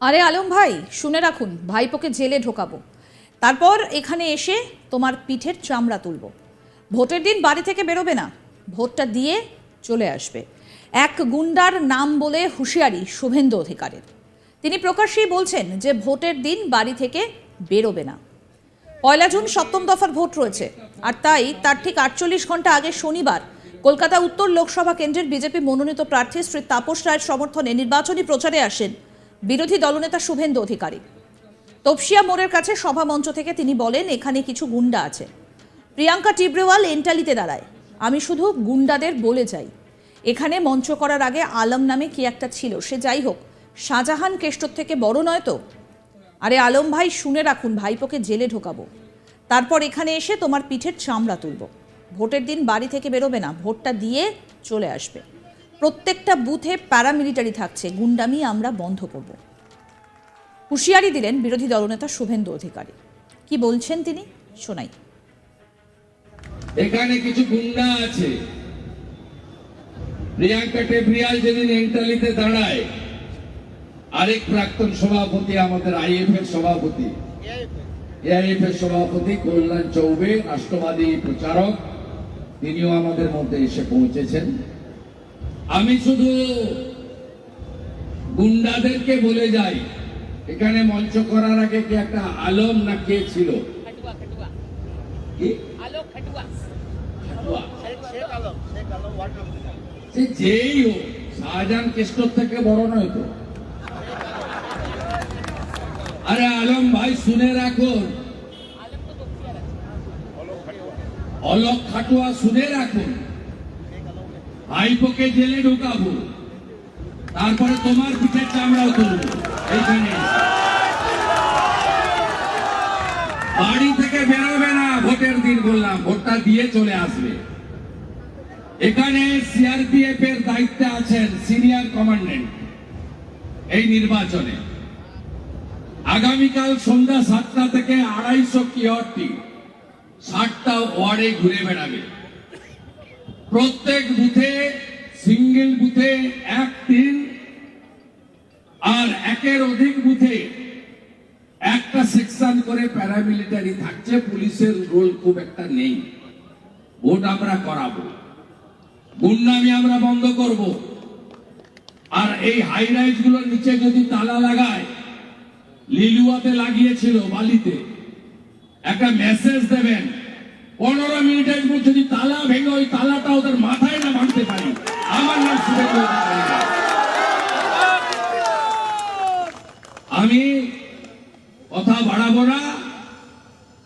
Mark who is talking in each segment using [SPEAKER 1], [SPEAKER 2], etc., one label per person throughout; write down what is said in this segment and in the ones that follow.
[SPEAKER 1] আরে আলম ভাই, শুনে রাখুন, ভাইপোকে জেলে ঢোকাবো। তারপর এখানে এসে তোমার পিঠের চামড়া তুলব। ভোটের দিন বাড়ি থেকে বেরোবে না, ভোটটা দিয়ে চলে আসবে। এক গুন্ডার নাম বলে হুঁশিয়ারি শুভেন্দু অধিকারের। তিনি প্রকাশ্যেই বলছেন যে ভোটের দিন বাড়ি থেকে বেরোবে না। পয়লা জুন সপ্তম দফার ভোট রয়েছে, আর তাই তার ঠিক আটচল্লিশ ঘণ্টা আগে শনিবার কলকাতা উত্তর লোকসভা কেন্দ্রের বিজেপি মনোনীত প্রার্থী শ্রী তাপস রায়ের সমর্থনে নির্বাচনী প্রচারে আসেন বিরোধী দলনেতা শুভেন্দু অধিকারী। তপসিয়া মোড়ের কাছে সভা মঞ্চ থেকে তিনি বলেন, এখানে কিছু গুন্ডা আছে। প্রিয়াঙ্কা টিব্রেওয়াল এন্টালিতে দাঁড়ায়। আমি শুধু গুন্ডাদের বলে যাই। এখানে মঞ্চ করার আগে আলম নামে কি একটা ছিল? সে যাই হোক, শাহজাহান কেষ্টর থেকে বড় নয় তো? আরে আলম ভাই, শুনে রাখুন, ভাইপোকে জেলে ঢোকাবো। তারপর এখানে এসে তোমার পিঠের চামড়া তুলব। ভোটের দিন বাড়ি থেকে বেরোবে না, ভোটটা দিয়ে চলে আসবে। প্রত্যেকটা বুথে প্যারামিলিটারি থাকছে। গুন্ডামি আমরা বন্ধ করব। হুঁশিয়ারি দিলেন বিরোধী দলনেতা শুভেন্দু অধিকারী। কি বলছেন তিনি? শোনাই।
[SPEAKER 2] এখানে কিছু গুন্ডা আছে। প্রিয়াঙ্কা টেব্রিয়াল যেদিন এন্টালিতে দাঁড়ায়, আরেক প্রাক্তন সভাপতি আমাদের আইএফ এর সভাপতি। এআইএফ সভাপতি কল্যাণ চৌবে, রাষ্ট্রবাদী প্রচারক, তিনিও আমাদের মধ্যে এসে পৌঁছেছেন। আমি শুধু গুন্ডাদেরকে বলে যাই এখানে মঞ্চ করার আগে কি একটা আলম না কে ছিল? যেই হোক শাহজাহান কেষ্টর থেকে বড় নয় তো? আরে আলম ভাই শুনে রাখুন অলক খাটুয়া শুনে রাখুন। ভাইপোকে জেলে ঢুকাবো। তারপরে তোমার পিঠের চামড়াও তুলবো। এইখানে। বাড়ি থেকে বেরোবে না, ভোটের দিন বললাম। ভোটটা দিয়ে চলে আসবে। এখানে সিআরপিএফ এর দায়িত্বে আছেন সিনিয়র কমান্ডেন্ট এই নির্বাচনে। আগামীকাল সন্ধ্যা সাতটা থেকে আড়াইশো কিয়রটি, ষাটটা ওয়ার্ডে ঘুরে বেড়াবে। প্রত্যেক বুথে, সিঙ্গেল বুথে এক তিন, আর একের অধিক বুথে একটা সেকশন করে প্যারামিলিটারি থাকছে, পুলিশের রোল খুব একটা নেই। ভোট আমরা করাবো। গুন্ডামি আমরা বন্ধ করব। আর এই হাই রাইজগুলোর নিচে যদি তালা লাগায়, লিলুয়াতে লাগিয়েছিল বালিতে, একটা মেসেজ দেবেন পনেরো মিনিটের মধ্যে যদি তালা ভেঙে ওই তালাটা ওদের মাথায় না ভাঙতে পারি। আমার নাম আমি কথা বাড়াবো না।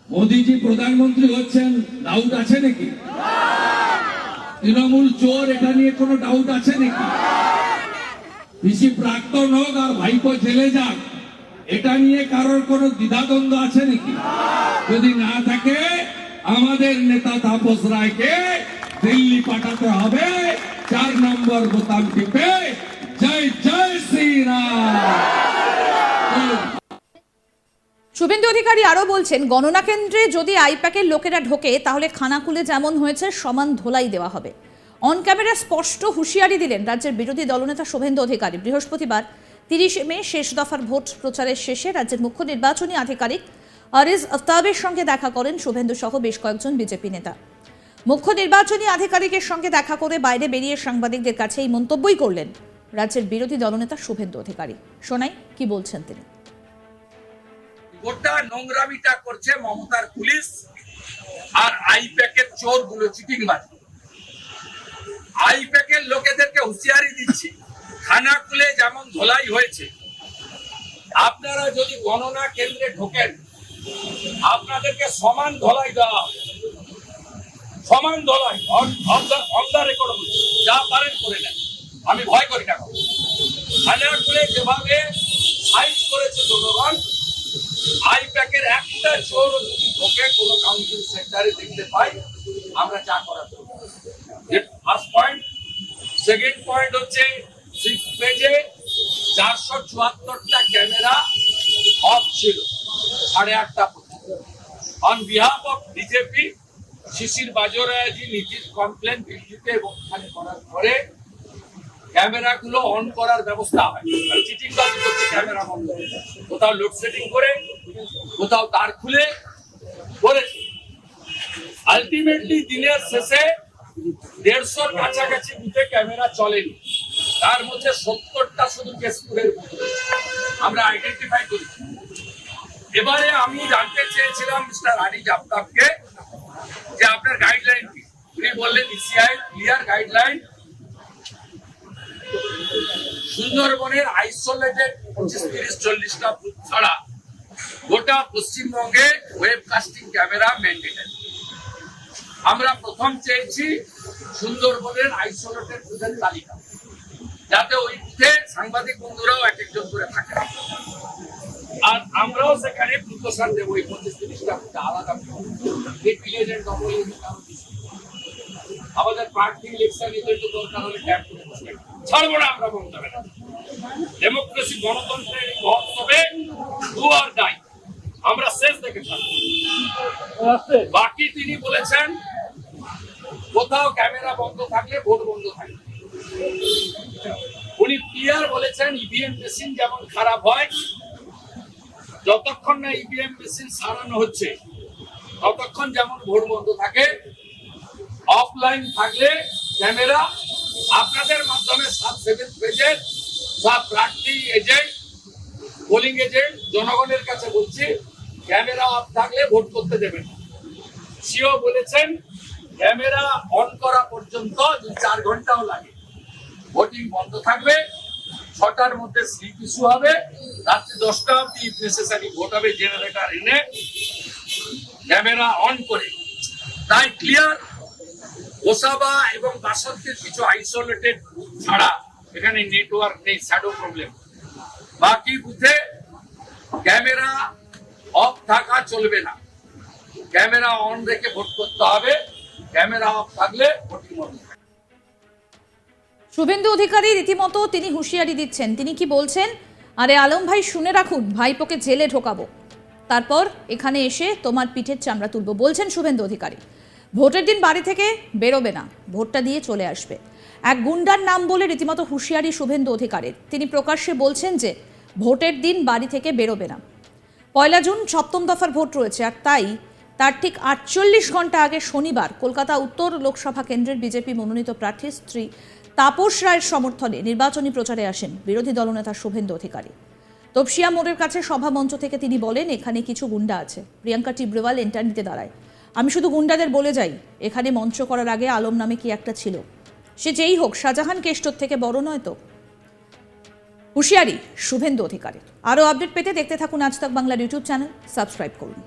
[SPEAKER 2] মোদিজি প্রধানমন্ত্রী হচ্ছেন ডাউট আছে নাকি? তৃণমূল চোর, এটা নিয়ে কোনো ডাউট আছে নাকি? পিসি প্রাক্তন হোক আর ভাইপো জেলে যাক, এটা নিয়ে কারোর কোনো দ্বিধাদ্বন্দ্ব আছে নাকি? যদি না থাকে আমাদের নেতা তাপস রায়কে দিল্লি পাঠাতে হবে। চার নম্বর বোতাম টিপে জয় জয় শ্রীরাম।
[SPEAKER 1] শুভেন্দু অধিকারী আরও বলছেন, গণনা কেন্দ্রে যদি আইপ্যাকের লোকেরা ঢোকে, তাহলে খানাকুলে যেমন হয়েছে, সমান ধোলাই দেওয়া হবে। অন ক্যামেরা স্পষ্ট হুঁশিয়ারি দিলেন রাজ্যের বিরোধী দলনেতা শুভেন্দু অধিকারী। বৃহস্পতিবার তিরিশে মে শেষ দফার ভোট প্রচারের শেষে রাজ্যের মুখ্য নির্বাচনী আধিকারিক আরিজ আফতাবের সঙ্গে দেখা করেন শুভেন্দু সহ বেশ কয়েকজন বিজেপি নেতা। মুখ্য নির্বাচনী আধিকারিকের সঙ্গে দেখা করে বাইরে বেরিয়ে সাংবাদিকদের কাছে এই মন্তব্যই করলেন রাজ্যের বিরোধী দলনেতা শুভেন্দু অধিকারী। শোনাই কি বলছেন তিনি?
[SPEAKER 3] গোটা নোংরামিটা করছে মমতার পুলিশ আর আইপ্যাকের চোরগুলো চিটিং মার। লোকেদেরকে হুঁশিয়ারি দিচ্ছি খানাকুলে যেমন ধোলাই হয়েছে। আপনারা যদি গণনা কেন্দ্রে ঢোকেন আপনাদেরকে সমান ধলাই দেওয়া সমান ধলাই অন দা রেকর্ড যা পারেন করে নেন। আমি ভয় করি না খানাকুলে যেভাবে সাইজ করেছে জনগণ, আইপ্যাকের একটা চোর যদি ঢোকে, কোনো কাউন্সিল সেন্টারে দেখতে পাই আমরা যা করার ফার্স্ট পয়েন্ট সেকেন্ড পয়েন্ট হচ্ছে সিক্স পেজে চারশো চুয়াত্তরটা ক্যামেরা অফ ছিল। সাড়ে আটটা on behalf of BJP Shishir Bajraji Nitish complain দিল্লিতে এবং ওখানে করার পরে
[SPEAKER 2] ক্যামেরা গুলো অন করার ব্যবস্থা হয়। চিটিং বাজি করছে ক্যামেরা বন্ধ কোথাও লোডশেডিং করে, কোথাও তার খুলে করেছে। আলটিমেটলি দিনের শেষে দেড়শোর কাছাকাছি বুথে ক্যামেরা চলেনি। তার মধ্যে সত্তরটা শুধু কেশপুরের আমরা আইডেন্টিফাই করেছি। এবারে আমি জানতে চেয়েছিলাম মিস্টার আলী জাফতাবকে যে আপনার গাইডলাইন কি? উনি বললেন ইসিআই ক্লিয়ার গাইডলাইন সুন্দরবনের আইসোলেটেড পঁচিশ, তিরিশ চল্লিশটা বুথ ছাড়া গোটা পশ্চিমবঙ্গে ওয়েবকাস্টিং ক্যামেরা ম্যান্ডেটেড আমরা প্রথম চেয়েছি সুন্দরবনের আইসোলেটেড বুথের তালিকা, যাতে ওই বুথে সাংবাদিক বন্ধুরাও এক একজন করে থাকে। আর আমরাও সেখানে প্রত্যাশান দেবো এই পঁচিশ তিরিশটা আলাদা আমাদের প্রার্থী ইলেকশন তো দরকার হলে ক্যাম্প করে বসবেন ছাড়বো না আমরা মমতা ব্যানার্জি। ডেমোক্রেসি গণতন্ত্রের মহোৎসবে ডু আর ডাই আমরা শেষ দেখে থাকব। বাকি তিনি বলেছেন কোথাও ক্যামেরা বন্ধ থাকলে ভোট বন্ধ থাকবে। উনি ক্লিয়ার বলেছেন ইভিএম মেশিন যেমন খারাপ হয় যতক্ষণ না ইভিএম মেশিন সারানো হচ্ছে, ততক্ষণ যেমন ভোট বন্ধ থাকে অফলাইন থাকলে ক্যামেরা আপনাদের মাধ্যমে সাব সেভেন পেজের বা প্রার্থী এজেন্ট পোলিং এজেন্ট জনগণের কাছে বলছি, ক্যামেরা অফ থাকলে ভোট করতে দেবেন সিও বলেছেন, ক্যামেরা অন করা পর্যন্ত চার ঘন্টাও লাগে। ভোটিং বন্ধ থাকবে ছটার মধ্যে স্লিপ ইস্যু হবে। রাত্রি দশটা অব্দি নেসেসারি ভোট হবে জেনারেটর এনে। ক্যামেরা অন করে। তাই ক্লিয়ার ওসাবা এবং বাসন্তের কিছু আইসোলেটেড ছাড়া এখানে নেটওয়ার্ক নেই শ্যাডো প্রবলেম বাকি বুথে ক্যামেরা অফ থাকা চলবে না। ক্যামেরা অন রেখে ভোট করতে হবে। ক্যামেরা অফ থাকলে ভোটিং থাকবে।
[SPEAKER 1] শুভেন্দু অধিকারী রীতিমতো তিনি হুঁশিয়ারি দিচ্ছেন। তিনি কি বলছেন? আরে আলম ভাই, শুনে রাখুন, ভাইপোকে জেলে ঢোকাবো। তারপর এখানে এসে তোমার পিঠের চামড়া তুলবো, বলছেন শুভেন্দু অধিকারী। ভোটের দিন বাড়ি থেকে বেরোবে না, ভোটটা দিয়ে চলে আসবে। এক গুন্ডার নাম বলে রীতিমতো হুঁশিয়ারি শুভেন্দু অধিকারীর। তিনি প্রকাশ্যে বলছেন যে, ভোটের দিন বাড়ি থেকে বেরোবে না। পয়লা জুন সপ্তম দফার ভোট রয়েছে, আর তাই তার ঠিক আটচল্লিশ ঘণ্টা আগে শনিবার কলকাতা উত্তর লোকসভা কেন্দ্রের বিজেপি মনোনীত প্রার্থী স্ত্রী তাপস রায়ের সমর্থনে নির্বাচনী প্রচারে আসেন বিরোধী দলনেতা শুভেন্দু অধিকারী। তপসিয়া মোড়ের কাছে সভা মঞ্চ থেকে তিনি বলেন, এখানে কিছু গুন্ডা আছে। প্রিয়াঙ্কা টিব্রেওয়াল ইন্টারনেটে দাঁড়ায়। আমি শুধু গুন্ডাদের বলে যাই, এখানে মঞ্চ করার আগে আলম নামে কি একটা ছিল? সে যেই হোক, শাহজাহান কেষ্টর থেকে বড় নয় তো? হুঁশিয়ারি শুভেন্দু অধিকারী আরও আপডেট পেতে দেখতে থাকুন আজ তাক বাংলার ইউটিউব চ্যানেল। সাবস্ক্রাইব করুন।